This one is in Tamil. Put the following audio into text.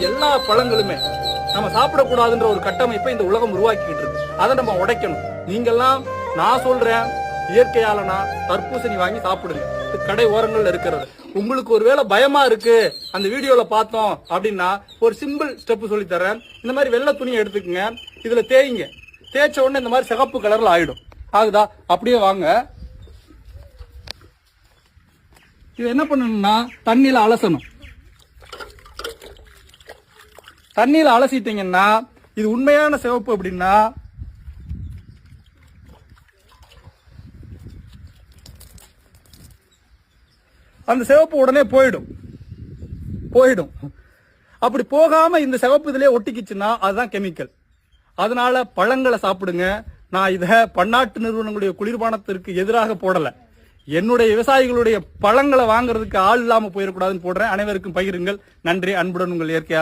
எல்லா பழங்களுமே நம்ம சாப்பிடக்கூடாதுன்ற ஒரு கட்டமைப்பை இந்த உலகம் உருவாக்கிட்டு இருக்கு. அதை நம்ம உடைக்கணும். நீங்கெல்லாம் நான் சொல்றேன் இயற்கையாலனா தர்பூசணி வாங்கி சாப்பிடுங்க. கடை ஓரங்கள்ல இருக்கிறது. உங்களுக்கு ஒருவேளை பயமா இருக்கு அந்த வீடியோல பார்த்தோம் அப்படின்னா ஒரு சிம்பிள் ஸ்டெப் சொல்லி தரேன். இந்த மாதிரி வெள்ளை துணியை எடுத்துக்கங்க. இதுல தேய்ங்க. தேய்ச்ச உடனே இந்த மாதிரி சிகப்பு கலர்ல ஆயிடும். ஆகுதா? அப்படியே வாங்க. இது என்ன பண்ணணும்னா தண்ணியில அலசணும். தண்ணியில் அலசிட்டீங்கன்னா இது உண்மையான சிவப்பு அப்படின்னா அந்த சிவப்பு உடனே போயிடும். போயிடும். அப்படி போகாம இந்த சிவப்பு இதுலயே ஒட்டிக்கிச்சுன்னா அதுதான் கெமிக்கல். அதனால பழங்களை சாப்பிடுங்க. நான் இத பன்னாட்டு நிறுவனங்களுடைய குளிர்பானத்திற்கு எதிராக போடல. என்னுடைய விவசாயிகளுடைய பழங்களை வாங்குறதுக்கு ஆள் இல்லாம போயிடக்கூடாதுன்னு போடுறேன். அனைவருக்கும் பகிருங்கள். நன்றி அன்புடன் உங்கள் இயற்கையாக